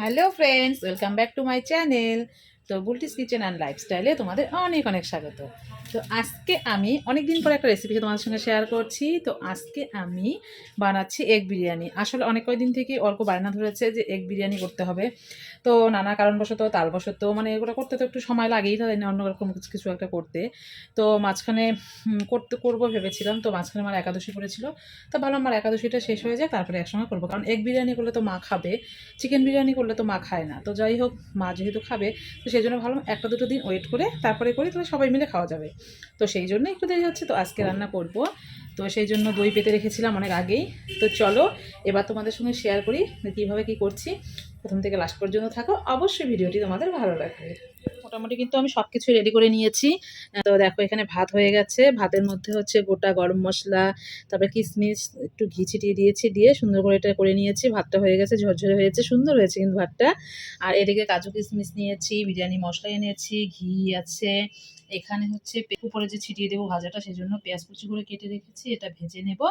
Hello friends welcome back to my channel তো Bulti's kitchen and লাইফস্টাইলে তোমাদের অনেক অনেক স্বাগত। তো আজকে আমি অনেক দিন পরে একটা রেসিপি তোমাদের সঙ্গে শেয়ার করছি। তো আজকে আমি বানাচ্ছি এগ বিরিয়ানি। আসলে অনেক কয়েকদিন থেকে অল্প বায়না ধরেছে যে এগ বিরিয়ানি করতে হবে। তো নানা কারণবশত, তালবশত মানে এগুলো করতে তো একটু সময় লাগেই, তাই না? অন্যরকম কিছু কিছু একটা করতে। তো মাঝখানে করতে, করব ভেবেছিলাম। তো মাঝখানে আমার একাদশী পড়েছিল। তো ভালো আমার একাদশীটা শেষ হয়ে যায় তারপরে একসঙ্গে করব। কারণ এগ বিরিয়ানি করলে তো মা খাবে। চিকেন বিরিয়ানি করলে তো মা খায় না। তো যাই হোক, মা যেহেতু খাবে, তো সেই জন্য ভালো একটা দুটো দিন ওয়েট করে, তারপরে করি, তাহলে সবাই মিলে খাওয়া যাবে। তো সেই জন্য একটু দেরি হচ্ছে, তো আজকে রান্না করব। তো সেই জন্য দই পেতে রেখেছিলাম অনেক আগেই। তো চলো, এবার তোমাদের সঙ্গে শেয়ার করি কীভাবে কি করছি। প্রথম থেকে লাস্ট পর্যন্ত থাকো। অবশ্যই ভিডিওটি তোমাদের ভালো লাগবে। মোটামুটি কিন্তু আমি সব কিছু রেডি করে নিয়েছি। তো দেখো এখানে ভাত হয়ে গেছে। ভাতের মধ্যে হচ্ছে গোটা গরম মশলা, তারপরে কিশমিশ একটু ঘি ছিটিয়ে দিয়েছি, দিয়ে সুন্দর করে এটা করে নিয়েছি। ভাতটা হয়ে গেছে, ঝরঝরে হয়েছে, সুন্দর হয়েছে কিন্তু ভাতটা। আর এদিকে কাজু কিশমিশ নিয়েছি, বিরিয়ানি মশলা এনেছি, ঘি আছে। এখানে হচ্ছে উপরে যে ছিটিয়ে দেবো ভাজাটা সেই জন্য পেঁয়াজ কুচি করে কেটে রেখেছি, এটা ভেজে নেব।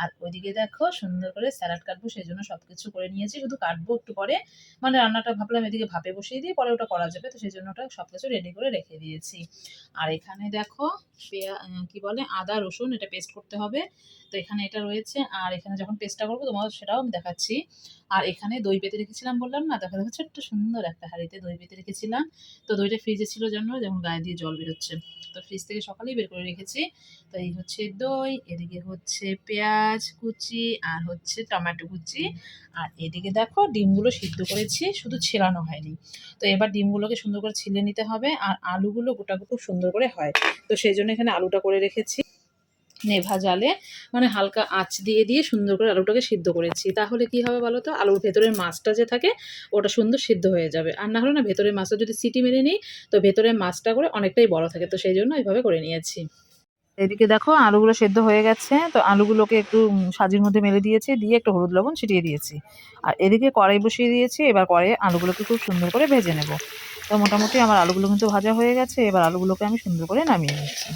আর ওইদিকে দেখো সুন্দর করে স্যালাড কাটবো সেই জন্য সব কিছু করে নিয়েছি। শুধু কাটবো একটু পরে। মানে রান্নাটা ভাবলাম এদিকে ভাপে বসিয়ে দিয়ে পরে ওটা করা যাবে। তো সেই জন্য ওটা সব কিছু রেডি করে রেখে দিয়েছি। আর এখানে দেখো পেঁয়া কি বলে, আদা, রসুন এটা পেস্ট করতে হবে। তো এখানে এটা রয়েছে। আর এখানে যখন পেস্টটা করব তোমাদের সেটাও আমি দেখাচ্ছি। আর এখানে দই পেতে রেখেছিলাম বললাম না, দেখা যাচ্ছে একটা সুন্দর একটা হাঁড়িতে দই পেতে রেখেছিলাম। তো দইটা ফ্রিজে ছিল জন্য যেমন গায়ে দিয়ে জল বেরোচ্ছে। তো ফ্রিজ থেকে সকালেই বের করে রেখেছি। তো এই হচ্ছে দই, এদিকে হচ্ছে পেঁয়াজ কুচি আর হচ্ছে টমেটো কুচি। আর এদিকে দেখো ডিমগুলো সিদ্ধ করেছি, শুধু ছেলানো হয়নি। তো এবার ডিমগুলোকে সুন্দর করে ছিলে নিতে হবে আর আলুগুলো গোটা খুব সুন্দর করে হয়। তো সেই জন্য এখানে আলুটা করে রেখেছি নেভা জালে। মানে হালকা আঁচ দিয়ে দিয়ে সুন্দর করে আলুটাকে সিদ্ধ করেছি। তাহলে কি হবে বলো তো? আলুর ভেতরের মাছটা যে থাকে, ওটা সুন্দর সিদ্ধ হয়ে যাবে। আর না হলে না, ভেতরের মাছটা যদি সিটি মেরে নিই, তো ভেতরের মাছটা করে অনেকটাই বড় থাকে। তো সেই জন্য এইভাবে করে নিয়েছি। এদিকে দেখো আলুগুলো সেদ্ধ হয়ে গেছে, তো আলুগুলোকে একটু সাজির মধ্যে মেলে দিয়েছি, দিয়ে একটু হলুদ লবণ ছিটিয়ে দিয়েছি। আর এদিকে কড়াই বসিয়ে দিয়েছি, এবার কড়াইয়ে আলুগুলোকে খুব সুন্দর করে ভেজে নেব। তো মোটামুটি আমার আলুগুলো কিন্তু ভাজা হয়ে গেছে, এবার আলুগুলোকে আমি সুন্দর করে নামিয়ে নিচ্ছি।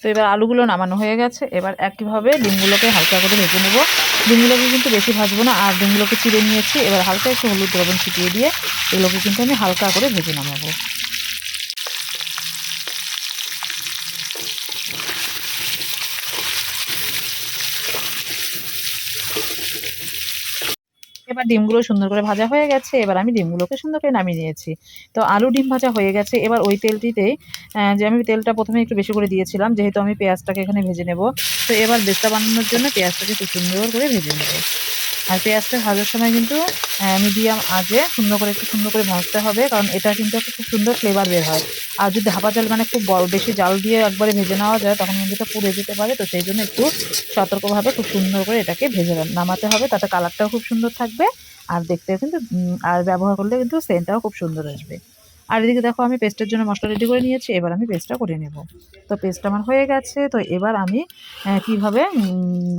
তো এবার আলুগুলো নামানো হয়ে গেছে, এবার একইভাবে ডিমগুলোকে হালকা করে ভেজে নেব। ডিমগুলোকে কিন্তু বেশি ভাজবো না, আর ডিমগুলোকে চিড়ে নিয়েছি। এবার হালকা একটু হলুদ দ্রবণ ছিটিয়ে দিয়ে এগুলোকে কিন্তু আমি হালকা করে ভেজে নামাবো। এবার ডিমগুলো সুন্দর করে ভাজা হয়ে গেছে, এবার আমি ডিমগুলোকে সুন্দর করে নামিয়ে নিয়েছি। তো আলু ডিম ভাজা হয়ে গেছে, এবার ওই তেলটিতে যে আমি তেলটা প্রথমে একটু বেশি করে দিয়েছিলাম, যেহেতু আমি পেঁয়াজটাকে এখানে ভেজে নেব। তো এবার বেস্তা বানানোর জন্য পেঁয়াজটাকে একটু সুন্দর করে ভেজে নেব। আর পেঁয়াজটা ভাজার সময় কিন্তু মিডিয়াম আজে সুন্দর করে একটু সুন্দর করে ভাজতে হবে, কারণ এটা কিন্তু একটা খুব সুন্দর ফ্লেভার বের হয়। আর যদি ধাপা জাল মানে খুব বেশি জাল দিয়ে একবারে ভেজে নেওয়া যায়, তখন কিন্তু এটা পুড়ে যেতে পারে। তো সেই জন্য একটু সতর্কভাবে খুব সুন্দর করে এটাকে ভেজে নামাতে হবে, তাতে কালারটাও খুব সুন্দর থাকবে। আর দেখতে কিন্তু আর ব্যবহার করলে কিন্তু সেন্টটাও খুব সুন্দর আসবে। আর এদিকে দেখো, আমি পেস্টের জন্য মশলা রেডি করে নিয়েছি, এবার আমি পেস্টটা করে নেব। তো পেস্ট আমার হয়ে গেছে, তো এবার আমি কীভাবে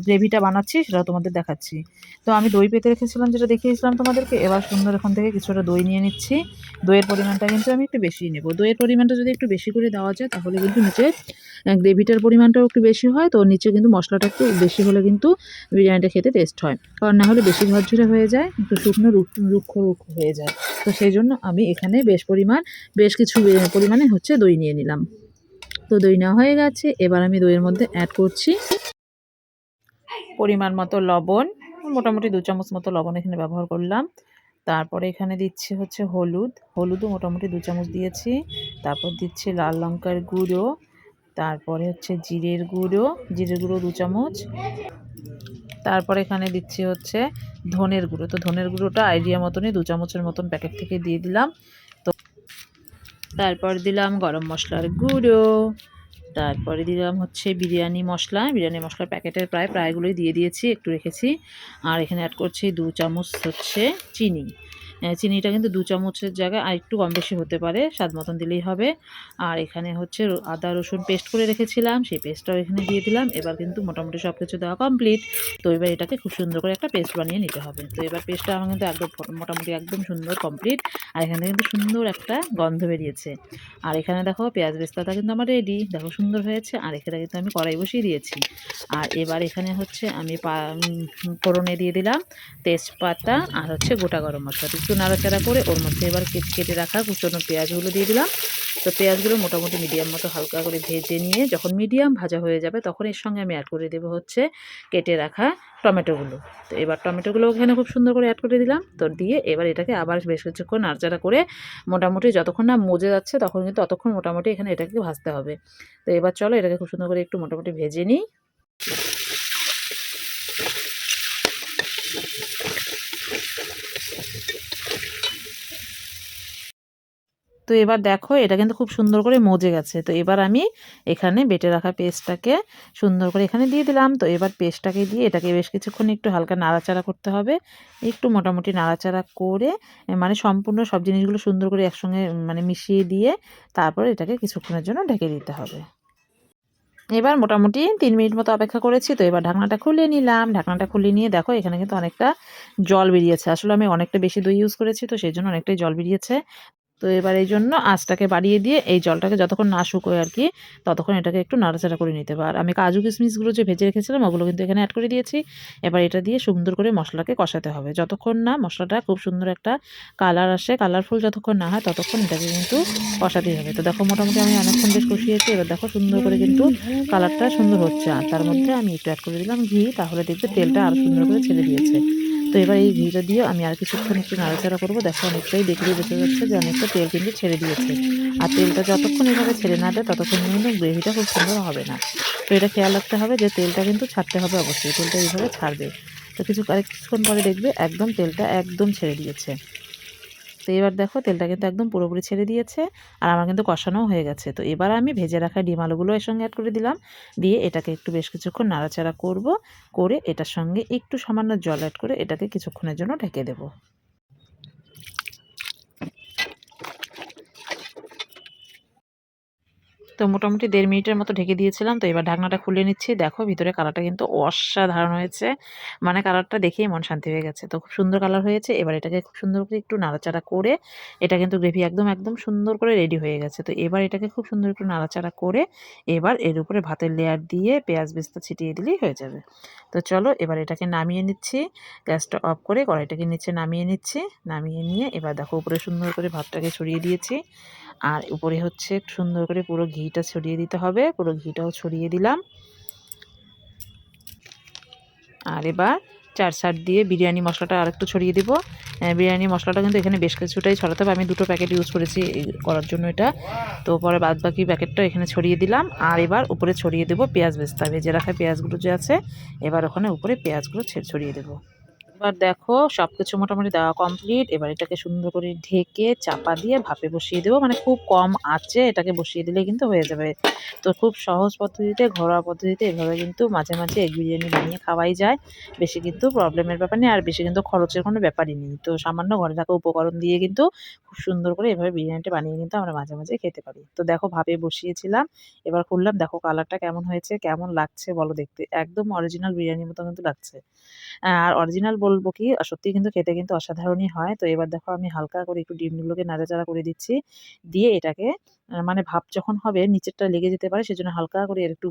গ্রেভিটা বানাচ্ছি সেটা তোমাদের দেখাচ্ছি। তো আমি দই পেতে রেখেছিলাম, যেটা দেখিয়েছিলাম তোমাদেরকে, এবার সুন্দর এখান থেকে কিছুটা দই নিয়ে নিচ্ছি। দইয়ের পরিমাণটা কিন্তু আমি একটু বেশি নেব। দইয়ের পরিমাণটা যদি একটু বেশি করে দেওয়া যায়, তাহলে কিন্তু নিচে গ্রেভিটার পরিমাণটাও একটু বেশি হয়, তো নিচে কিন্তু মশলাটা একটু বেশি হলে কিন্তু বিরিয়ানিটা খেতে টেস্ট হয়। কারণ না হলে বেশি ঝরঝরে হয়ে যায়, একটু শুকনো রুক্ষ রুক্ষ হয়ে যায়। তো সেই জন্য আমি এখানে বেশ পরিমাণ বেশ কিছু পরিমাণে হচ্ছে দই নিয়ে নিলাম। তো দই নেওয়া হয়ে গেছে। এবার আমি দইয়ের মধ্যে অ্যাড করছি পরিমাণ মতো লবণ। মোটামুটি দু চামচ মতো লবণ এখানে ব্যবহার করলাম। তারপরে এখানে দিচ্ছি হচ্ছে হলুদ। হলুদও মোটামুটি দু চামচ দিয়েছি। তারপর দিচ্ছি লাল লঙ্কার গুঁড়ো। তারপরে হচ্ছে জিরের গুঁড়ো। জিরের গুঁড়ো দু চামচ। তারপরে এখানে দিচ্ছি হচ্ছে ধনের গুঁড়ো। তো ধনের গুঁড়োটা আইডিয়া মতনই দু চামচের মতন প্যাকেট থেকে দিয়ে দিলাম। তারপর দিলাম গরম মশলার গুঁড়ো, তারপরে দিলাম হচ্ছে বিরিয়ানি মশলা। বিরিয়ানি মশলার প্যাকেটের প্রায়, প্রায়গুলোই দিয়ে দিয়েছি, একটু রেখেছি। আর এখানে অ্যাড করছি দু চামচ হচ্ছে চিনি। চিনিটা কিন্তু দু চামচের জায়গায় আর একটু কম বেশি হতে পারে, স্বাদ মতন দিলেই হবে। আর এখানে হচ্ছে আদা, রসুন পেস্ট করে রেখেছিলাম, সেই পেস্টটাও এখানে দিয়ে দিলাম। এবার কিন্তু মোটামুটি সব কিছু দেওয়া কমপ্লিট তো এবার এটাকে খুব সুন্দর করে একটা পেস্ট বানিয়ে নিতে হবে। তো এবার পেস্টটা আমার কিন্তু একদম মোটামুটি একদম সুন্দর কমপ্লিট আর এখানে কিন্তু সুন্দর একটা গন্ধ বেরিয়েছে। আর এখানে দেখো পেঁয়াজ বেস্তাটা কিন্তু আমার রেডি দেখো সুন্দর হয়েছে। আর এখানে কিন্তু আমি কড়াই বসিয়ে দিয়েছি। আর এবার এখানে হচ্ছে আমি পা দিয়ে দিলাম তেজপাতা আর হচ্ছে গোটা গরম মশলা। একটু নাড়াচাড়া করে ওর মধ্যে এবার কেটে কেটে রাখা কুচনো পেঁয়াজগুলো দিয়ে দিলাম। তো পেঁয়াজগুলো মোটামুটি মিডিয়াম মতো হালকা করে ভেজে নিয়ে যখন মিডিয়াম ভাজা হয়ে যাবে তখন এর সঙ্গে আমি অ্যাড করে দেবো হচ্ছে কেটে রাখা টমেটোগুলো। তো এবার টমেটোগুলো ওখানে খুব সুন্দর করে অ্যাড করে দিলাম। তো দিয়ে এবার এটাকে আবার বেশ কিছুক্ষণ নাড়াচাড়া করে মোটামুটি যতক্ষণ না মজে যাচ্ছে তখন কিন্তু ততক্ষণ মোটামুটি এখানে এটাকে ভাজতে হবে। তো এবার চলো এটাকে খুব সুন্দর করে একটু মোটামুটি ভেজে নিই। তো এবার দেখো, এটা কিন্তু খুব সুন্দর করে মজে গেছে। তো এবার আমি এখানে বেটে রাখা পেস্টটাকে সুন্দর করে এখানে দিয়ে দিলাম। তো এবার পেস্টটাকে দিয়ে এটাকে বেশ কিছুক্ষণ একটু হালকা নাড়াচাড়া করতে হবে। একটু মোটামুটি নাড়াচাড়া করে মানে সম্পূর্ণ সব জিনিসগুলো সুন্দর করে একসঙ্গে মানে মিশিয়ে দিয়ে তারপর এটাকে কিছুক্ষণের জন্য ঢেকে দিতে হবে। এবার মোটামুটি তিন মিনিট মতো অপেক্ষা করেছি। তো এবার ঢাকনাটা খুলে নিলাম। ঢাকনাটা খুলে নিয়ে দেখো, এখানে কিন্তু অনেকটা জল বেরিয়েছে। আসলে আমি অনেকটা বেশি দই ইউজ করেছি, তো সেই জন্য অনেকটাই জল বেরিয়েছে। তো এবার এই জন্য আঁচটাকে বাড়িয়ে দিয়ে এই জলটাকে যতক্ষণ না শুকোয় আর কি, ততক্ষণ এটাকে একটু নাড়াচাড়া করে নিতে পার আমি কাজু কিশমিশগুলো যে ভেজে রেখেছিলাম, ওগুলো কিন্তু এখানে অ্যাড করে দিয়েছি। এবার এটা দিয়ে সুন্দর করে মশলাকে কষাতে হবে। যতক্ষণ না মশলাটা খুব সুন্দর একটা কালার আসে কালারফুল যতক্ষণ না হয়, ততক্ষণ এটাকে কিন্তু কষাতেই হবে। তো দেখো মোটামুটি আমি অনেকক্ষণ বেশ কষিয়েছি, এবার দেখো সুন্দর করে কিন্তু কালারটা সুন্দর হচ্ছে। আর তার মধ্যে আমি একটু অ্যাড করে দিলাম ঘি, তাহলে দেখবে তেলটা আরও সুন্দর করে ছেড়ে দিয়েছে। তো এবার এই ঘিটা দিয়ে আমি আর কিছুক্ষণ একটু নাড়াচাড়া করব। দেখো, অনেকটাই দেখলেই বোঝা যাচ্ছে যে অনেকটা তেল কিন্তু ছেড়ে দিয়েছে। আর তেলটা যতক্ষণ এভাবে ছেড়ে না দেয়, ততক্ষণ কিন্তু গ্রেভিটা খুব সুন্দর হবে না। তো এটা খেয়াল রাখতে হবে যে তেলটা কিন্তু ছাড়তে হবে অবশ্যই, তেলটা এইভাবে ছাড়বে। তো কিছু কিছুক্ষণ পরে দেখবে একদম তেলটা একদম ছেড়ে দিয়েছে। তো এবার দেখো তেলটা কিন্তু একদম পুরোপুরি ছেড়ে দিয়েছে আর আমার কিন্তু কষানোও হয়ে গেছে। তো এবার আমি ভেজে রাখা ডিম আলুগুলো এর সঙ্গে অ্যাড করে দিলাম। দিয়ে এটাকে একটু বেশ কিছুক্ষণ নাড়াচাড়া করব, করে এটার সঙ্গে একটু সামান্য জল অ্যাড করে এটাকে কিছুক্ষণের জন্য ঢেকে দেবো। তো মোটামুটি দেড় মিনিটের মতো ঢেকে দিয়েছিলাম, তো এবার ঢাকনাটা খুলে নিচ্ছি। দেখো, ভিতরে কালারটা কিন্তু অসাধারণ হয়েছে। মানে কালারটা দেখেই মন শান্তি হয়ে গেছে। তো খুব সুন্দর কালার হয়েছে। এবার এটাকে খুব সুন্দর করে একটু নাড়াচাড়া করে, এটা কিন্তু গ্রেভি একদম একদম সুন্দর করে রেডি হয়ে গেছে। তো এবার এটাকে খুব সুন্দর একটু নাড়াচাড়া করে, এবার এর উপরে ভাতের লেয়ার দিয়ে পেঁয়াজ বেস্তা ছিটিয়ে দিলেই হয়ে যাবে। তো চলো, এবার এটাকে নামিয়ে নিচ্ছি। গ্যাসটা অফ করে কড়াইটাকে নিচে নামিয়ে নিচ্ছি। নামিয়ে নিয়ে এবার দেখো, উপরে সুন্দর করে ভাতটাকে ছড়িয়ে দিয়েছি। আর উপরে হচ্ছে সুন্দর করে পুরো ঘিটা ছড়িয়ে দিতে হবে। পুরো ঘিটাও ছড়িয়ে দিলাম। আর এবার চার সাইড দিয়ে বিরিয়ানি মশলাটা আরেকটু ছড়িয়ে দিব। বিরিয়ানি মশলাটা কিন্তু এখানে বেশ কিছুটাই ছড়াতে হবে। আমি দুটো প্যাকেট ইউজ করেছি করার জন্য এটা। তো পরে বাদ বাকি প্যাকেটটা এখানে ছড়িয়ে দিলাম। আর এবার উপরে ছড়িয়ে দেবো পেঁয়াজ বেস্তা। ভেজে রাখা পেঁয়াজগুলো যে আছে, এবার ওখানে উপরে পেঁয়াজগুলো ছড়িয়ে দেবো। এবার দেখো সব কিছু মোটামুটি দেওয়া কমপ্লিট এবার এটাকে সুন্দর করে ঢেকে চাপা দিয়ে ভাপে বসিয়ে দেবো। মানে খুব কম আঁচে এটাকে বসিয়ে দিলে কিন্তু হয়ে যাবে। তো খুব সহজ পদ্ধতিতে, ঘরোয়া পদ্ধতিতে এভাবে কিন্তু মাঝে মাঝে এগ বিরিয়ানি বানিয়ে খাওয়াই যায়। বেশি কিন্তু প্রবলেমের ব্যাপার নেই, আর বেশি কিন্তু খরচের কোনো ব্যাপারই নেই। তো সামান্য ঘরে থাকা উপকরণ দিয়ে কিন্তু খুব সুন্দর করে এভাবে বিরিয়ানিটা বানিয়ে কিন্তু আমরা মাঝে মাঝে খেতে পারি। তো দেখো ভাপে বসিয়েছিলাম, এবার খুললাম। দেখো কালারটা কেমন হয়েছে, কেমন লাগছে বলো দেখতে। একদম অরিজিনাল বিরিয়ানির মতো কিন্তু লাগছে। আর অরিজিনাল বলব কি সত্যি কিন্তু খেতে কিন্তু অসাধারণই হয়। তো এবার দেখো আমি হালকা করে একটু ডিমগুলোকে নাড়াচাড়া করে দিচ্ছি। দিয়ে এটাকে মানে ভাপ যখন হবে নিচেরটা লেগে যেতে পারে সেজন্য হালকা করে একটু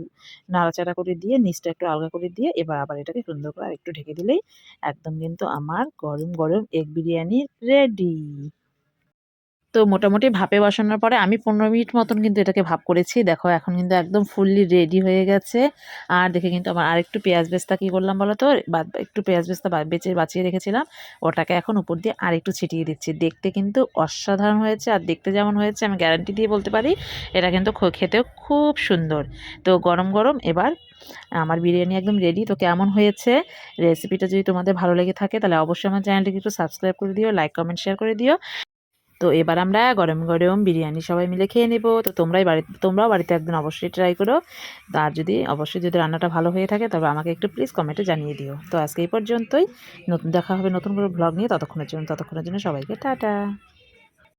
নাড়াচাড়া করে দিয়ে নিচটা একটু আলগা করে দিয়ে এবার আবার এটাকে সুন্দর করে একটু ঢেকে দিলেই একদম কিন্তু আমার গরম গরম এগ বিরিয়ানি রেডি। তো মোটামুটি ভাপে বসানোর পরে আমি পনেরো মিনিট মতন কিন্তু এটাকে ভাপ করেছি। দেখো, এখন কিন্তু একদম ফুললি রেডি হয়ে গেছে। আর দেখে কিন্তু আমার আরেকটু পেঁয়াজ বেস্তা কী করলাম বলো তো? একটু পেঁয়াজ বেস্তা বেঁচে বাঁচিয়ে রেখেছিলাম। ওটাকে এখন উপর দিয়ে আর একটু ছিটিয়ে দিচ্ছি। দেখতে কিন্তু অসাধারণ হয়েছে আর দেখতে যেমন হয়েছে, আমি গ্যারান্টি দিয়ে বলতে পারি, এটা কিন্তু খেতেও খুব সুন্দর। তো গরম গরম, এবার আমার বিরিয়ানি একদম রেডি তো কেমন হয়েছে? রেসিপিটা যদি তোমাদের ভালো লেগে থাকে, তাহলে অবশ্যই আমার চ্যানেলটিকে একটু সাবস্ক্রাইব করে দিও লাইক কমেন্ট শেয়ার করে দিও। তো এবার আমরা গরম গরম বিরিয়ানি সবাই মিলে খেয়ে নেব। তো তোমরাই বাড়ি তোমরাও বাড়িতে একদিন অবশ্যই ট্রাই করো। আর যদি, অবশ্যই যদি রান্নাটা ভালো হয়ে থাকে, তবে আমাকে একটু প্লিজ কমেন্টে জানিয়ে দিও। তো আজকে এই পর্যন্তই। নতুন, দেখা হবে নতুন করে ব্লগ নিয়ে ততক্ষণের জন্য ততক্ষণের জন্য সবাইকে টাটা।